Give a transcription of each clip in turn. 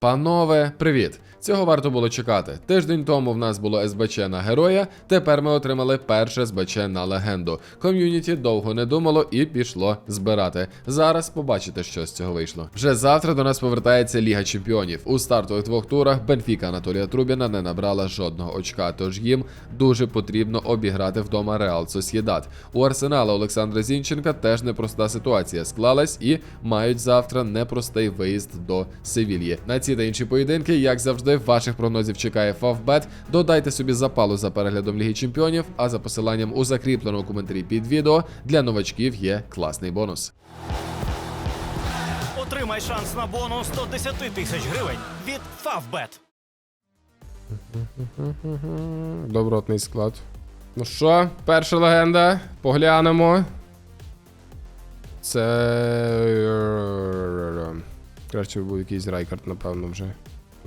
Панове, привіт! Цього варто було чекати. Тиждень тому в нас було СБЧ на героя. Тепер ми отримали перше СБЧ на легенду. Ком'юніті довго не думало і пішло збирати. Зараз побачите, що з цього вийшло. Вже завтра до нас повертається Ліга Чемпіонів. У стартових двох турах Бенфіка Анатолія Трубіна не набрала жодного очка, тож їм дуже потрібно обіграти вдома Реал Сосєдат. У Арсенала Олександра Зінченка теж непроста ситуація склалась і мають завтра непростий виїзд до Севільї. На ці та інші поєдинки, як завжди, ваших прогнозів чекає Фавбет. Додайте собі запалу за переглядом Ліги Чемпіонів, а за посиланням у закріпленому коментарі під відео для новачків є класний бонус. Отримай шанс на бонус 110 тисяч гривень від Favbet. Добротний склад. Ну що, перша легенда. Поглянемо. Це. Краще був якийсь Райкард, напевно, вже.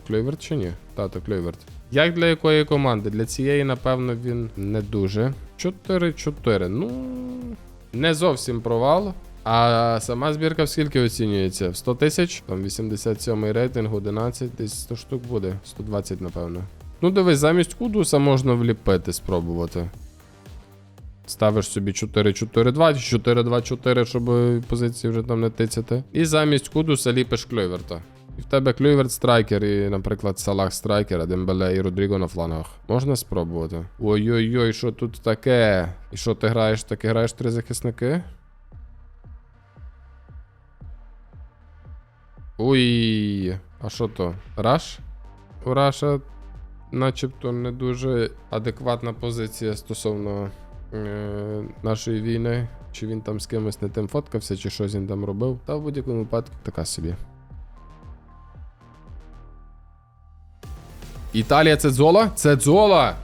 Клюйверт чи ні? Тато Клюйверт. Як для якої команди? Для цієї, напевно, він не дуже. 4-4. Ну. Не зовсім провал. А сама збірка в скільки оцінюється? В 100 тисяч? Там 87 рейтинг, 11, десь 100 штук буде. 120, напевно. Ну, дивись, замість кудуса можна вліпити, спробувати. Ставиш собі 4-4-2 4-2-4, щоб позиції вже там не тицяти. І замість кудуса ліпиш клюйверта. І в тебе клюйверт страйкер, і, наприклад, Салах страйкер, а Дембеле і Родріго на флангах. Можна спробувати. Ой-ой-ой, що тут таке? І що ти граєш? Таки граєш три захисники? Ой, а що то? Раш? У Раша начебто не дуже адекватна позиція стосовно е, нашої війни. Чи він там з кимось не тим фоткався, чи щось він там робив. Та в будь-якому випадку така собі. Італія це дзола? Це дзола!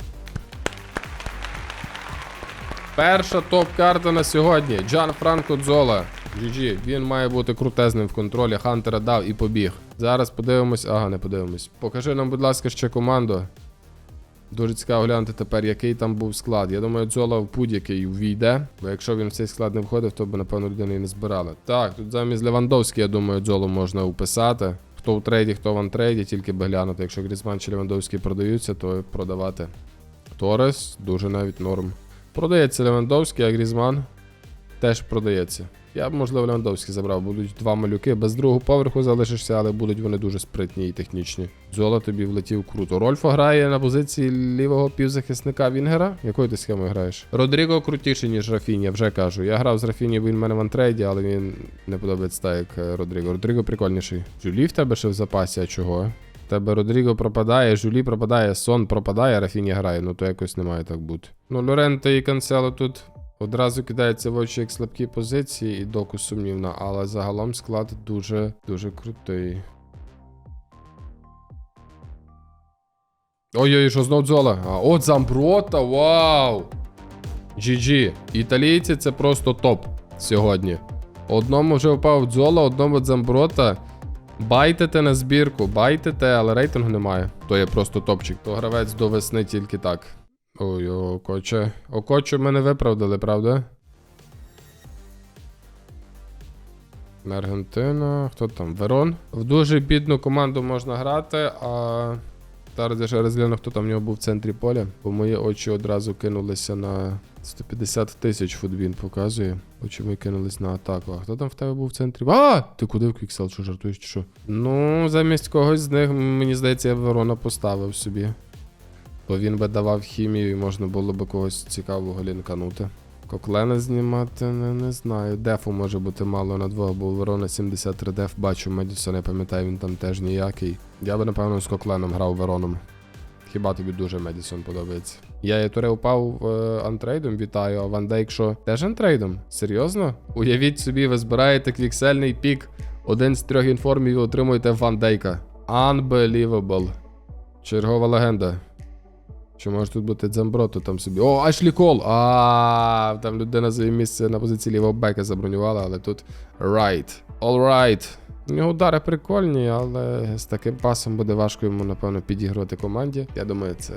Перша топ-карта на сьогодні. Джан Франко Дзола. GG. Він має бути крутезним в контролі. Хантера дав і побіг. Зараз подивимось. Ага, не подивимось. Покажи нам, будь ласка, ще команду. Дуже цікаво глянути тепер, який там був склад. Я думаю, Дзола в будь-який війде. Бо якщо він в цей склад не входив, то б, напевно, людина і не збирала. Так, тут замість Левандовський, я думаю, Дзолу можна уписати. Хто в трейді, хто в антрейді, тільки би глянути. Якщо Грізман чи Левандовський продаються, то продавати. Торес дуже навіть норм. Продається Левандовський, а Грізман теж продається. Я б, можливо, Левандовський забрав. Будуть два малюки. Без другого поверху залишишся, але будуть вони дуже спритні і технічні. Зола тобі влетів круто. Рольфо грає на позиції лівого півзахисника Вінгера. Якою ти схемою граєш? Родріго крутіший, ніж Рафіні, вже кажу. Я грав з Рафіні, він в мене в антрейді, але він не подобається так, як е, Родріго. Родріго прикольніший. Жюлі в тебе ще в запасі, а чого? Тебе Родріго пропадає, Жулі пропадає, Сон пропадає, Рафіні грає, ну то якось не має так бути. Ну, Лоренто і Канцело тут одразу кидається в очі як слабкі позиції, і доку сумнівна, але загалом склад дуже дуже крутий. Ой-ой, що знов дзола? А, от Замброта, вау! GG. Італійці це просто топ сьогодні. Одному вже впав дзола, одному Дзамброта. Байтите на збірку, байтите, але рейтингу немає. То є просто топчик. То гравець до весни тільки так. Ой, окоче. Окоче мене виправдали, правда? Аргентина. Хто там? Верон. В дуже бідну команду можна грати, а. Зараз я ще розгляну, хто там в нього був в центрі поля, бо мої очі одразу кинулися на 150 тисяч футбін показує. Очі мої кинулись на атаку. А хто там в тебе був в центрі? А! Ти куди в Квіксел? Що жартуєш чи що? Ну, замість когось з них, мені здається, я Верона поставив собі. Бо він би давав хімію і можна було би когось цікавого лінканути. Коклена знімати не, не знаю. Дефу може бути мало на двох, бо Верона 73 деф бачу Медісон, я пам'ятаю, він там теж ніякий. Я би, напевно, з Кокленом грав Вероном. Хіба тобі дуже Медісон подобається? Я і туре упав е, антрейдом, вітаю, а Ван Дейк що? Теж антрейдом? Серйозно? Уявіть собі, ви збираєте квіксельний пік, один з трьох інформів і отримуєте Ван Дейка. Unbelievable. Чергова легенда. Чи може тут бути Дзамброто там собі. О, Ашлі Кол! А, там людина своє місце на позиції лівого бека забронювала, але тут Райт. Олрайт. У нього удари прикольні, але з таким пасом буде важко йому, напевно, підігрувати команді. Я думаю, це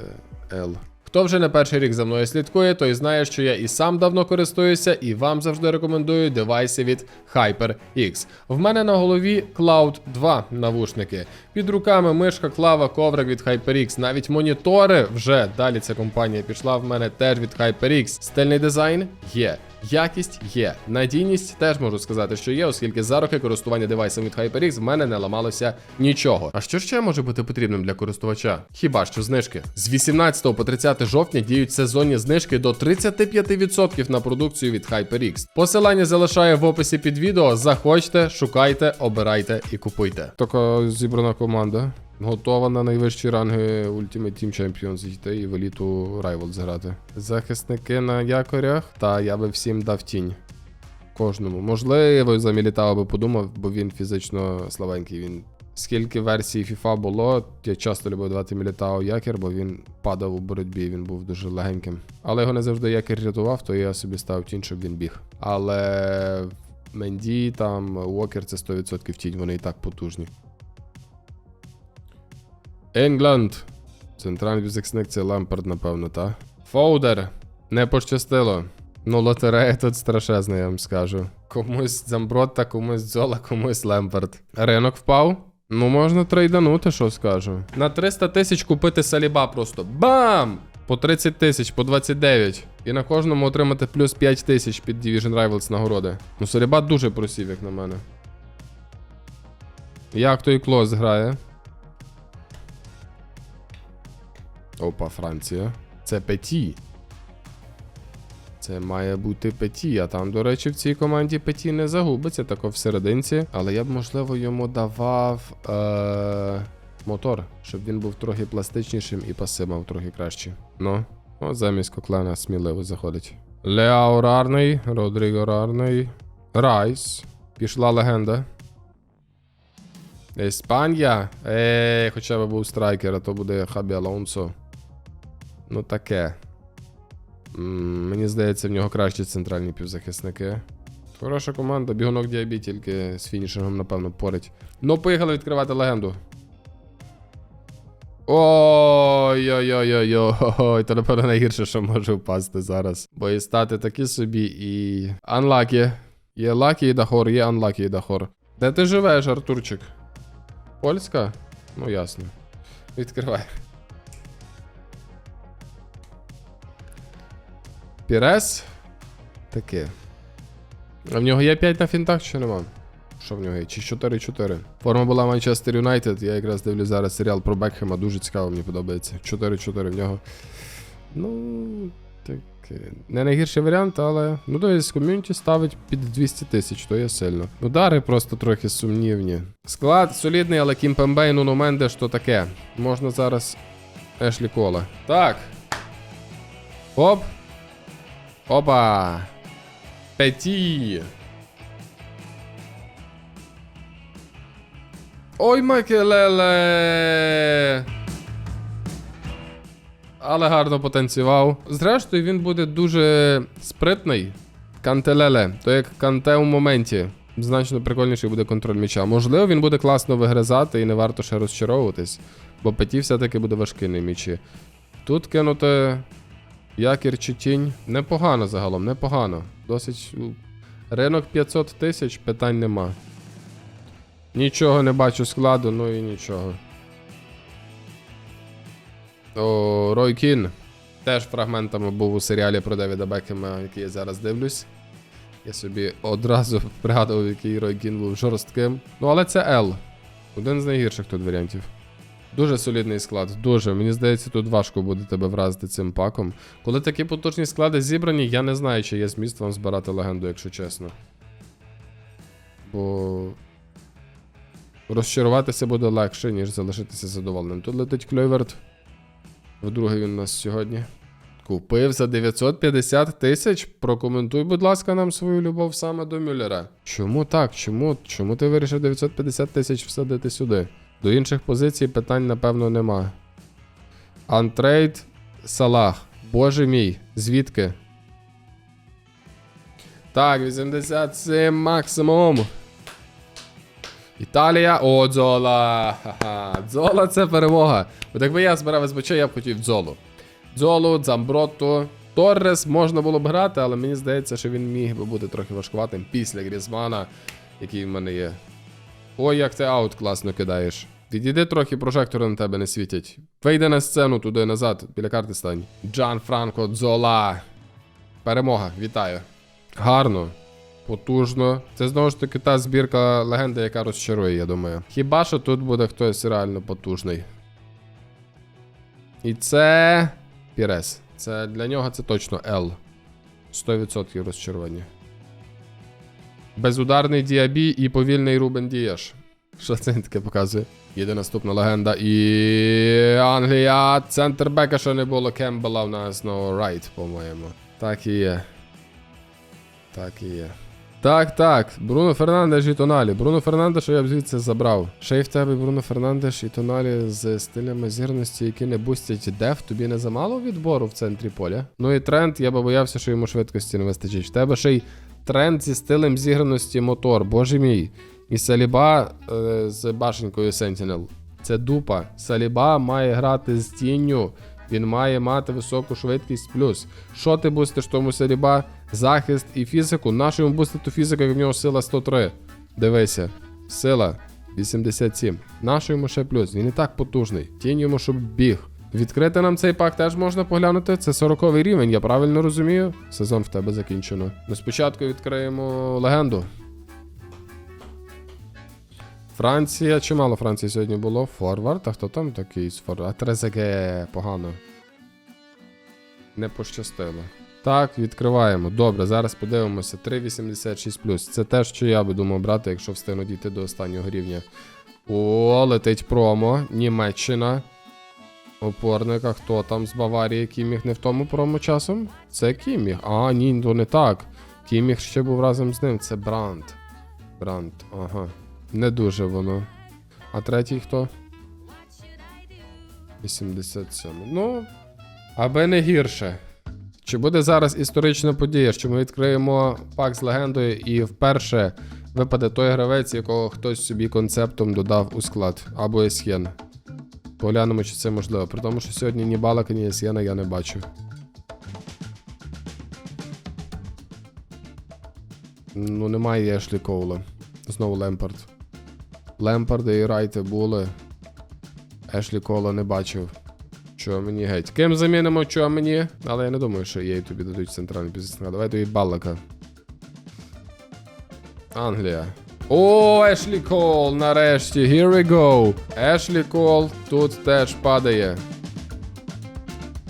L. Хто вже не перший рік за мною слідкує, той знає, що я і сам давно користуюся, і вам завжди рекомендую девайси від HyperX. В мене на голові Cloud 2 навушники. Під руками мишка, клава, коврик від HyperX. Навіть монітори вже далі ця компанія пішла. В мене теж від HyperX. Стильний дизайн є. Якість є, надійність теж можу сказати, що є, оскільки за роки користування девайсом від HyperX в мене не ламалося нічого. А що ще може бути потрібним для користувача? Хіба що знижки? З 18 по 30 жовтня діють сезонні знижки до 35% на продукцію від HyperX. Посилання залишаю в описі під відео. Заходьте, шукайте, обирайте і купуйте. Така зібрана команда. Готова на найвищі ранги Ultimate Team Champions йти і в еліту Rivals грати. Захисники на якорях, та я би всім дав тінь. Кожному. Можливо, за Мілітао би подумав, бо він фізично слабенький. Він скільки версій FIFA було, я часто любив давати Мілітао якір, бо він падав у боротьбі, він був дуже легеньким. Але його не завжди якір рятував, то я собі ставив тінь, щоб він біг. Але Менді, там, Уокер це 100% тінь, вони і так потужні. Енгланд. Центральний захисник це Лампард, напевно, та? Фоудер. Не пощастило. Ну, лотерея тут страшезна, я вам скажу. Комусь Замбротта, комусь Зола, комусь Лемпард. Ринок впав. Ну, можна трейданути, що скажу. На 300 тисяч купити саліба просто. Бам! По 30 тисяч, по 29. І на кожному отримати плюс 5 тисяч під Division Rivals нагороди. Ну, саліба дуже просів, як на мене. Як той клос грає? Опа, Франція. Це Петі. Це має бути Петі. А там, до речі, в цій команді Петі не загубиться тако всерединці. Але я б, можливо, йому давав е- мотор, щоб він був трохи пластичнішим і паси мав трохи краще. Ну, о, замість коклена сміливо заходить. Леао рарний, Родріго рарний. Райс. Пішла легенда. Іспанія? Ей, хоча б був страйкер, а то буде Хабі Алонсо. Ну таке. Мені здається, в нього кращі центральні півзахисники. Хороша команда, бігунок діабі, тільки з фінішингом, напевно, порить. Ну, поїхали відкривати легенду. Ой-ой-ой-ой-ой, то напевно найгірше, що може впасти зараз. Бо і стати такі собі і. Unlucky. Є Lucky і Дахор, є Unlucky і Дахор. Де ти живеш, Артурчик? Польська? Ну ясно. Відкривай. Пірес? Таке. А в нього є 5 на фінтах чи нема? Що в нього є? Чи 4-4? Форма була Манчестер Юнайтед. Я якраз дивлюсь зараз серіал про Бекхема, дуже цікаво, мені подобається. 4-4 в нього. Ну, таке. Не найгірший варіант, але. Ну, дивись, ком'юніті ставить під 200 тисяч, то є сильно. Удари просто трохи сумнівні. Склад солідний, але Кімпембей, ну Мендеш, то таке. Можна зараз Ешлі Кола. Так. Оп. Опа. Петі. Ой, Макелеле. Але гарно потанцював. Зрештою, він буде дуже спритний. Кантелеле. То як канте у моменті. Значно прикольніший буде контроль м'яча. Можливо, він буде класно вигризати і не варто ще розчаровуватись. Бо петі все-таки буде важкий на м'ячі. Тут кинути якір чи тінь. Непогано загалом, непогано. Досить. Ринок 500 тисяч, питань нема. Нічого не бачу складу, ну і нічого. О, Рой Кін. Теж фрагментами був у серіалі про Девіда Бекхема, який я зараз дивлюсь. Я собі одразу пригадував, який Рой Кін був жорстким. Ну, але це L. Один з найгірших тут варіантів. Дуже солідний склад, дуже. Мені здається, тут важко буде тебе вразити цим паком. Коли такі потужні склади зібрані, я не знаю, чи є зміст вам збирати легенду, якщо чесно. Бо розчаруватися буде легше, ніж залишитися задоволеним. Тут летить Кльойверт. Вдруге він у нас сьогодні. Купив за 950 тисяч. Прокоментуй, будь ласка, нам свою любов саме до Мюллера. Чому так? Чому? Чому ти вирішив 950 тисяч всадити сюди? До інших позицій питань, напевно, нема. Антрейд Салах. Боже мій, звідки? Так, 87 максимум. Італія. О, Дзола. Ха-ха. Дзола це перемога. От якби я збирав СБЧ, я б хотів Дзолу. Дзолу, Дзамбротто. Торрес можна було б грати, але мені здається, що він міг би бути трохи важкуватим після Грізмана, який в мене є. Ой, як ти аут класно кидаєш. Відійди трохи, прожектори на тебе не світять. Вийди на сцену туди назад, біля карти стань. Джан Франко Дзола. Перемога, вітаю. Гарно, потужно. Це знову ж таки та збірка легенди, яка розчарує, я думаю. Хіба що тут буде хтось реально потужний. І це. Пірес. Це для нього це точно L. 100% розчарування. Безударний Діабі і повільний Рубен Дієш. Що це він таке показує? Їде наступна легенда. І Англія. Центр бека ще не було. Кембела в нас знову райт, по-моєму. Так і є. Так і є. Так, так. Бруно Фернандеш і Тоналі. Бруно Фернандеша я б звідси забрав. Ще й в тебе Бруно Фернандеш і Тоналі з стилями зірності, які не бустять деф. Тобі не замало відбору в центрі поля. Ну і тренд, я би боявся, що йому швидкості не вистачить. В тебе ще й тренд зі стилем зіграності мотор, боже мій. І Саліба е, з башенькою Sentinel. Це дупа. Саліба має грати з тінню. Він має мати високу швидкість плюс. Що ти бустиш тому Саліба? Захист і фізику. Нащо йому бустити фізику, як в нього сила 103? Дивися. Сила 87. Нащо йому ще плюс? Він і так потужний. Тінь йому, щоб біг. Відкрити нам цей пак теж можна поглянути. Це 40 рівень, я правильно розумію? Сезон в тебе закінчено. Ну спочатку відкриємо легенду. Франція, чимало Франції сьогодні було. Форвард, а хто там такий з форвард? А Трезеге, погано. Не пощастило. Так, відкриваємо. Добре, зараз подивимося. 3,86. Це те, що я би думав брати, якщо встигну дійти до останнього рівня. О, летить промо. Німеччина. Опорника, хто там з Баварії, Кіміг не в тому промо часом? Це Кіміг. А, ні, то не так. Кіміг ще був разом з ним. Це Бранд. Бранд, ага. Не дуже воно. А третій хто? 87. Ну, аби не гірше. Чи буде зараз історична подія, що ми відкриємо пак з легендою і вперше випаде той гравець, якого хтось собі концептом додав у склад, або Есхен. Поглянемо, чи це можливо. При тому, що сьогодні ні Балака, ні Есхена я не бачу. Ну, немає Ешлі Коула. Знову Лемпард. Лемпарда і Райти були. Ешлі Кола не бачив. Чого мені геть? Ким замінимо, чого мені? Але я не думаю, що їй тобі дадуть центральний позицію. Давай тобі Балака. Англія. О, Ешлі Кол, нарешті. Here we go. Ешлі Кол тут теж падає.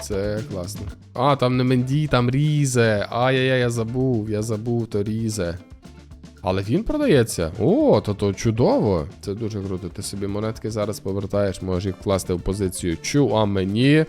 Це класно. А, там не Менді, там Різе. Ай-яй-яй, я забув, я забув, то Різе. Але він продається. О, то то чудово. Це дуже круто. Ти собі монетки зараз повертаєш, можеш їх вкласти в позицію чу, а мені.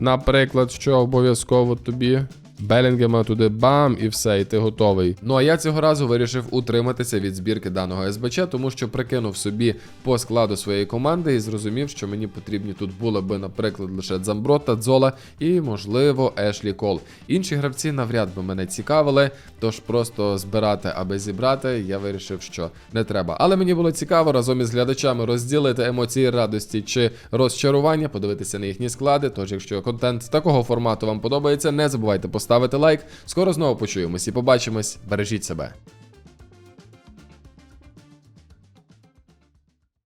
Наприклад, що обов'язково тобі. Белінгема туди бам, і все, і ти готовий. Ну а я цього разу вирішив утриматися від збірки даного СБЧ, тому що прикинув собі по складу своєї команди і зрозумів, що мені потрібні тут були би, наприклад, лише Дзамброта, Дзола і, можливо, Ешлі Кол. Інші гравці навряд би мене цікавили, тож просто збирати, аби зібрати, я вирішив, що не треба. Але мені було цікаво разом із глядачами розділити емоції радості чи розчарування, подивитися на їхні склади. Тож, якщо контент такого формату вам подобається, не забувайте поставити лайк. Скоро знову почуємось і побачимось. Бережіть себе.